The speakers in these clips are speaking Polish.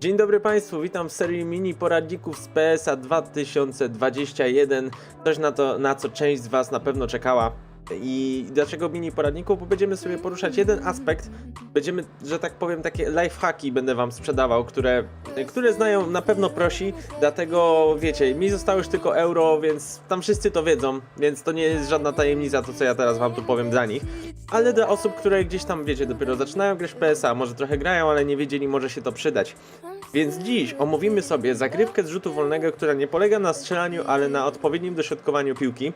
Dzień dobry Państwu, witam w serii mini poradników z PSA 2021. Coś na to, na co część z Was na pewno czekała. I dlaczego mini poradników? Bo będziemy sobie poruszać jeden aspekt. Będziemy, że tak powiem, takie lifehacki będę Wam sprzedawał, które, które znają na pewno prosi. Dlatego wiecie, mi zostało już tylko euro, więc tam wszyscy to wiedzą, więc to nie jest żadna tajemnica to, co ja teraz Wam tu powiem dla nich. Ale dla osób, które gdzieś tam, wiecie, dopiero zaczynają grać PSA, może trochę grają, ale nie wiedzieli, może się to przydać. Więc dziś omówimy sobie zagrywkę z rzutu wolnego, która nie polega na strzelaniu, ale na odpowiednim dośrodkowaniu piłki.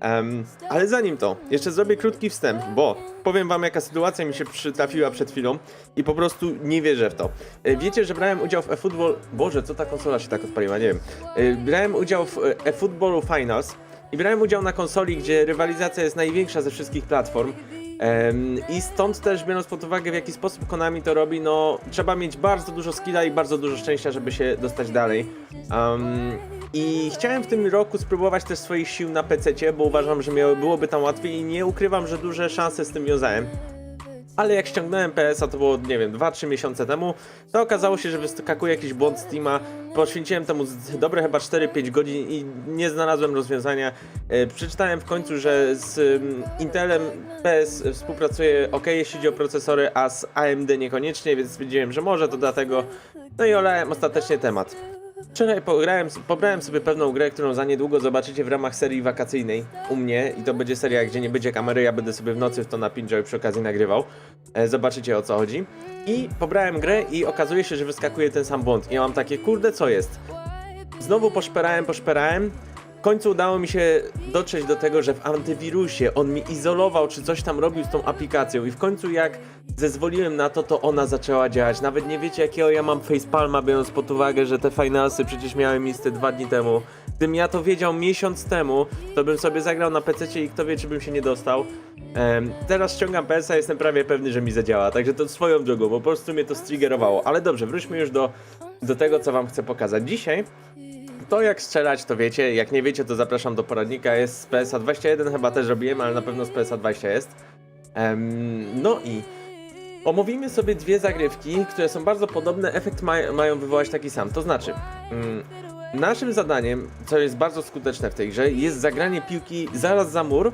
Em, ale zanim to, jeszcze zrobię krótki wstęp, bo powiem wam jaka sytuacja mi się przytrafiła przed chwilą i po prostu nie wierzę w to. E, Wiecie, że brałem udział w eFootball... Boże, co ta konsola się tak odpaliła, nie wiem. E, Brałem udział w e, eFootballu Finals i brałem udział na konsoli, gdzie rywalizacja jest największa ze wszystkich platform. Em, I stąd też biorąc pod uwagę w jaki sposób Konami to robi, no trzeba mieć bardzo dużo skilla i bardzo dużo szczęścia, żeby się dostać dalej. Em, I chciałem w tym roku spróbować też swoich sił na PC, bo uważam, że miało, byłoby tam łatwiej i nie ukrywam, że duże szanse z tym wiązałem. Ale jak ściągnąłem PS-a, to było, nie wiem, 2-3 miesiące temu, to okazało się, że wyskakuje jakiś błąd Steama. Poświęciłem temu dobre chyba 4-5 godzin i nie znalazłem rozwiązania. E, przeczytałem w końcu, że z ym, Intelem PS współpracuje ok, jeśli chodzi o procesory, a z AMD niekoniecznie, więc stwierdziłem, że może to dlatego. No i olałem ostatecznie temat. Wczoraj pograłem, pobrałem sobie pewną grę, którą za niedługo zobaczycie w ramach serii wakacyjnej u mnie i to będzie seria, gdzie nie będzie kamery, ja będę sobie w nocy w to napinczał i przy okazji nagrywał. E, zobaczycie o co chodzi. I pobrałem grę i okazuje się, że wyskakuje ten sam błąd. I ja mam takie, kurde, co jest? Znowu poszperałem, poszperałem. Końcu udało mi się dotrzeć do tego, że w antywirusie on mi izolował, czy coś tam robił z tą aplikacją. I w końcu jak zezwoliłem na to, to ona zaczęła działać. Nawet nie wiecie, jakiego ja mam facepalma, biorąc pod uwagę, że te finalsy przecież miałem miejsce dwa dni temu. Gdybym ja to wiedział miesiąc temu, to bym sobie zagrał na PC i kto wie, czy bym się nie dostał. Em, teraz ściągam PS-a, jestem prawie pewny, że mi zadziała. Także to swoją drogą, bo po prostu mnie to striggerowało. Ale dobrze, wróćmy już do, do tego, co wam chcę pokazać. Dzisiaj to jak strzelać, to wiecie. Jak nie wiecie, to zapraszam do poradnika. Jest z PSA 21, chyba też robiłem, ale na pewno z PSA 20 jest. Em, no i omówimy sobie dwie zagrywki, które są bardzo podobne. Efekt ma, mają wywołać taki sam. To znaczy, mm, naszym zadaniem, co jest bardzo skuteczne w tej grze, jest zagranie piłki zaraz za mur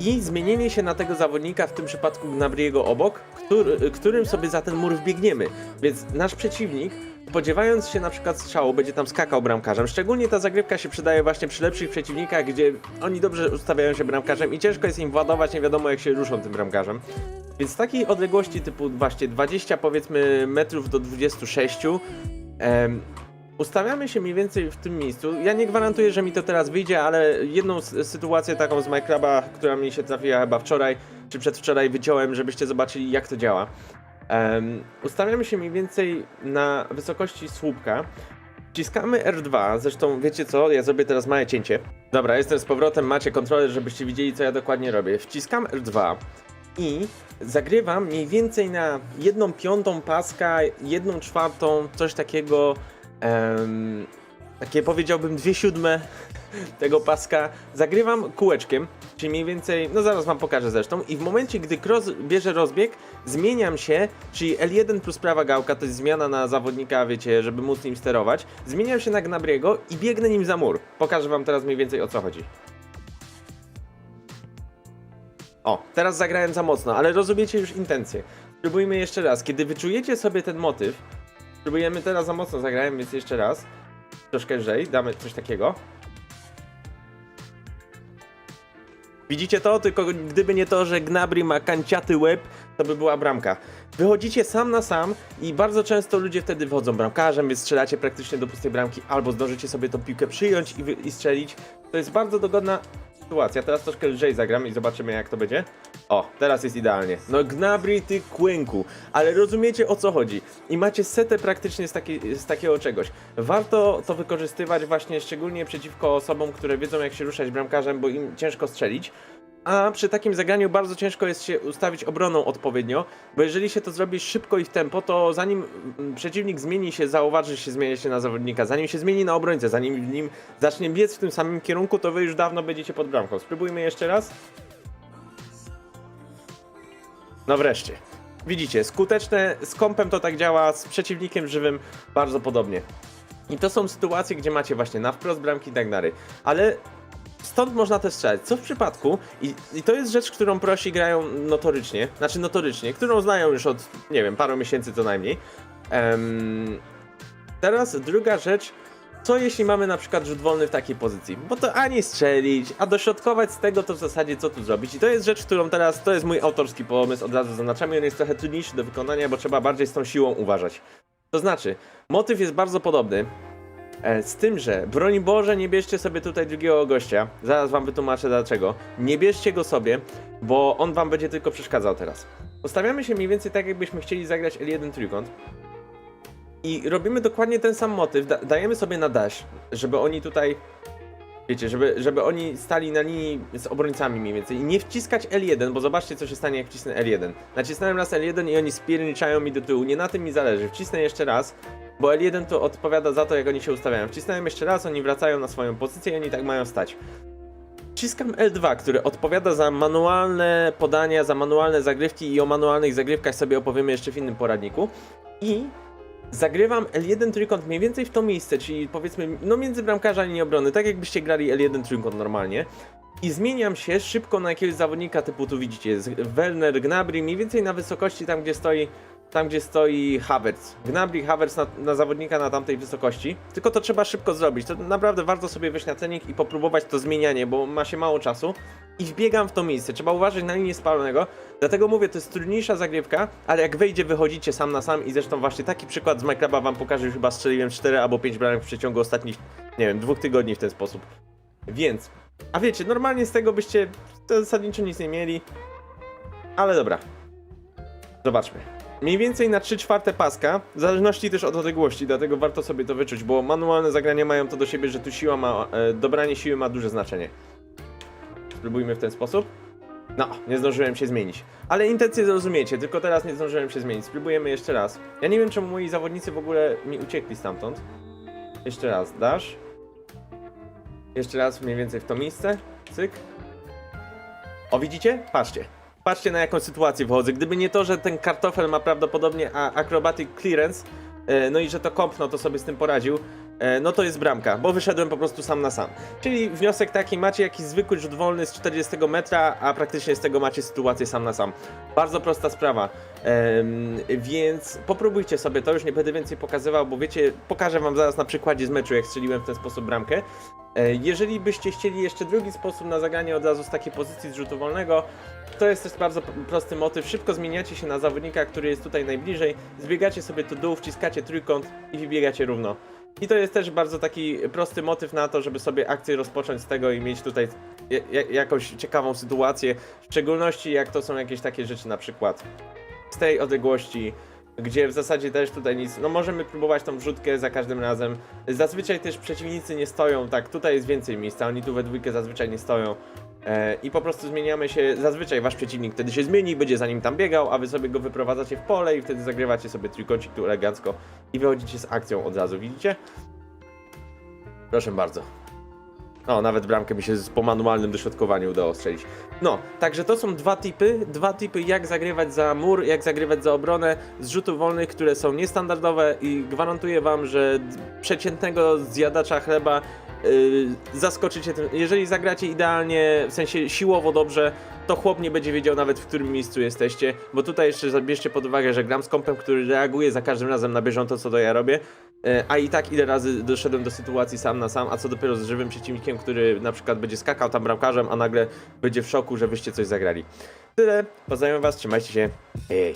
i zmienienie się na tego zawodnika, w tym przypadku Gnabriego obok, który, którym sobie za ten mur wbiegniemy. Więc nasz przeciwnik, spodziewając się na przykład strzału, będzie tam skakał bramkarzem. Szczególnie ta zagrywka się przydaje właśnie przy lepszych przeciwnikach, gdzie oni dobrze ustawiają się bramkarzem i ciężko jest im władować, nie wiadomo jak się ruszą tym bramkarzem. Więc takiej odległości typu właśnie 20 powiedzmy metrów do 26 em, Ustawiamy się mniej więcej w tym miejscu. Ja nie gwarantuję, że mi to teraz wyjdzie, ale jedną sytuację taką z MyCluba, która mi się trafiła chyba wczoraj, czy przedwczoraj wyciąłem, żebyście zobaczyli jak to działa. Ustawiamy się mniej więcej na wysokości słupka. Wciskamy R2, zresztą wiecie co, ja zrobię teraz małe cięcie. Dobra, jestem z powrotem, macie kontroler, żebyście widzieli co ja dokładnie robię. Wciskam R2 i zagrywam mniej więcej na jedną piątą paska, jedną czwartą, coś takiego, em, takie powiedziałbym dwie siódme tego paska. Zagrywam kółeczkiem, czyli mniej więcej, no zaraz wam pokażę zresztą i w momencie, gdy cross bierze rozbieg, zmieniam się, czyli L1 plus prawa gałka, to jest zmiana na zawodnika, wiecie, żeby móc nim sterować, zmieniam się na Gnabriego i biegnę nim za mur. Pokażę wam teraz mniej więcej o co chodzi. O, teraz zagrałem za mocno, ale rozumiecie już intencje. Spróbujmy jeszcze raz. Kiedy wyczujecie sobie ten motyw, spróbujemy teraz za mocno zagrałem, więc jeszcze raz. Troszkę lżej, damy coś takiego. Widzicie to? Tylko gdyby nie to, że Gnabry ma kanciaty łeb, to by była bramka. Wychodzicie sam na sam i bardzo często ludzie wtedy wchodzą bramkarzem, więc strzelacie praktycznie do pustej bramki, albo zdążycie sobie tą piłkę przyjąć i, i strzelić. To jest bardzo dogodna sytuacja. Teraz troszkę lżej zagram i zobaczymy jak to będzie. O, teraz jest idealnie. No Gnabry ty kłęku, ale rozumiecie o co chodzi. I macie setę praktycznie z, takiej, z takiego czegoś. Warto to wykorzystywać właśnie szczególnie przeciwko osobom, które wiedzą jak się ruszać bramkarzem, bo im ciężko strzelić. A przy takim zagraniu bardzo ciężko jest się ustawić obroną odpowiednio, bo jeżeli się to zrobi szybko i w tempo, to zanim mm, przeciwnik zmieni się, zauważy, się zmienia się na zawodnika, zanim się zmieni na obrońcę, zanim nim zacznie biec w tym samym kierunku, to wy już dawno będziecie pod bramką. Spróbujmy jeszcze raz. No wreszcie. widzicie, skuteczne z kompem to tak działa, z przeciwnikiem żywym bardzo podobnie. I to są sytuacje, gdzie macie właśnie na wprost bramki i tak dalej. Ale stąd można też strzelać. Co w przypadku, i, i to jest rzecz, którą prosi grają notorycznie, znaczy notorycznie, którą znają już od, nie wiem, paru miesięcy co najmniej. Em, teraz druga rzecz, co jeśli mamy na przykład rzut wolny w takiej pozycji? Bo to ani strzelić, a dośrodkować z tego to w zasadzie co tu zrobić. I to jest rzecz, którą teraz, to jest mój autorski pomysł, od razu zaznaczamy, on jest trochę trudniejszy do wykonania, bo trzeba bardziej z tą siłą uważać. To znaczy, motyw jest bardzo podobny, e, z tym, że broń Boże nie bierzcie sobie tutaj drugiego gościa, zaraz wam wytłumaczę dlaczego. Nie bierzcie go sobie, bo on wam będzie tylko przeszkadzał teraz. Ustawiamy się mniej więcej tak, jakbyśmy chcieli zagrać L1 trójkąt. I robimy dokładnie ten sam motyw, da dajemy sobie na dash, żeby oni tutaj, wiecie, żeby, żeby oni stali na linii z obrońcami mniej więcej. I nie wciskać L1, bo zobaczcie co się stanie jak wcisnę L1. Nacisnąłem raz L1 i oni spierniczają mi do tyłu, nie na tym mi zależy. Wcisnę jeszcze raz, bo L1 to odpowiada za to jak oni się ustawiają. Wcisnąłem jeszcze raz, oni wracają na swoją pozycję i oni tak mają stać. Wciskam L2, który odpowiada za manualne podania, za manualne zagrywki i o manualnych zagrywkach sobie opowiemy jeszcze w innym poradniku. I zagrywam L1 trójkąt mniej więcej w to miejsce, czyli powiedzmy no między bramkarza linii obrony, tak jakbyście grali L1 trójkąt normalnie. I zmieniam się szybko na jakiegoś zawodnika typu tu widzicie, jest Werner, Gnabry, mniej więcej na wysokości tam gdzie stoi tam gdzie stoi Havertz. Gnabry, Havertz na, na zawodnika na tamtej wysokości. Tylko to trzeba szybko zrobić. To naprawdę warto sobie wejść na cenik i popróbować to zmienianie, bo ma się mało czasu. I wbiegam w to miejsce. Trzeba uważać na linię spalonego. Dlatego mówię, to jest trudniejsza zagrywka, ale jak wejdzie, wychodzicie sam na sam i zresztą właśnie taki przykład z MyCluba wam pokażę, już chyba strzeliłem 4 albo 5 bramek w przeciągu ostatnich, nie wiem, dwóch tygodni w ten sposób. Więc, a wiecie, normalnie z tego byście zasadniczo nic nie mieli. Ale dobra. Zobaczmy. Mniej więcej na 3 czwarte paska, w zależności też od odległości, dlatego warto sobie to wyczuć, bo manualne zagrania mają to do siebie, że tu siła ma, e, dobranie siły ma duże znaczenie. Spróbujmy w ten sposób. No, nie zdążyłem się zmienić. Ale intencje zrozumiecie, tylko teraz nie zdążyłem się zmienić. Spróbujemy jeszcze raz. Ja nie wiem, czemu moi zawodnicy w ogóle mi uciekli stamtąd. Jeszcze raz, dasz. Jeszcze raz mniej więcej w to miejsce. Cyk. O, widzicie? Patrzcie. Patrzcie na jaką sytuację wchodzę. Gdyby nie to, że ten kartofel ma prawdopodobnie a- acrobatic clearance, e, no i że to kompno to sobie z tym poradził, no to jest bramka, bo wyszedłem po prostu sam na sam. Czyli wniosek taki, macie jakiś zwykły rzut wolny z 40 metra, a praktycznie z tego macie sytuację sam na sam. Bardzo prosta sprawa. Em, więc popróbujcie sobie to, już nie będę więcej pokazywał, bo wiecie, pokażę wam zaraz na przykładzie z meczu, jak strzeliłem w ten sposób bramkę. E, Jeżeli byście chcieli jeszcze drugi sposób na zagranie od razu z takiej pozycji z rzutu wolnego, to jest też bardzo prosty motyw. Szybko zmieniacie się na zawodnika, który jest tutaj najbliżej, zbiegacie sobie tu dół, wciskacie trójkąt i wybiegacie równo. I to jest też bardzo taki prosty motyw na to, żeby sobie akcję rozpocząć z tego i mieć tutaj ja- ja- jakąś ciekawą sytuację, w szczególności jak to są jakieś takie rzeczy na przykład z tej odległości, gdzie w zasadzie też tutaj nic, no możemy próbować tą wrzutkę za każdym razem. Zazwyczaj też przeciwnicy nie stoją, tak, tutaj jest więcej miejsca, oni tu we dwójkę zazwyczaj nie stoją. E, I po prostu zmieniamy się, zazwyczaj wasz przeciwnik wtedy się zmieni, będzie za nim tam biegał, a wy sobie go wyprowadzacie w pole i wtedy zagrywacie sobie trójkącik tu elegancko i wychodzicie z akcją od razu, widzicie? Proszę bardzo. O, nawet bramkę mi się po manualnym dośrodkowaniu udało strzelić. No, także to są dwa typy, dwa typy jak zagrywać za mur, jak zagrywać za obronę z rzutów wolnych, które są niestandardowe i gwarantuję wam, że przeciętnego zjadacza chleba zaskoczycie tym. Jeżeli zagracie idealnie, w sensie siłowo dobrze, to chłop nie będzie wiedział nawet w którym miejscu jesteście, bo tutaj jeszcze zabierzcie pod uwagę, że gram z kompem, który reaguje za każdym razem na bieżąco, co to ja robię. E, A i tak ile razy doszedłem do sytuacji sam na sam, a co dopiero z żywym przeciwnikiem, który na przykład będzie skakał tam bramkarzem, a nagle będzie w szoku, że wyście coś zagrali. Tyle, pozdrawiam was, trzymajcie się, hej.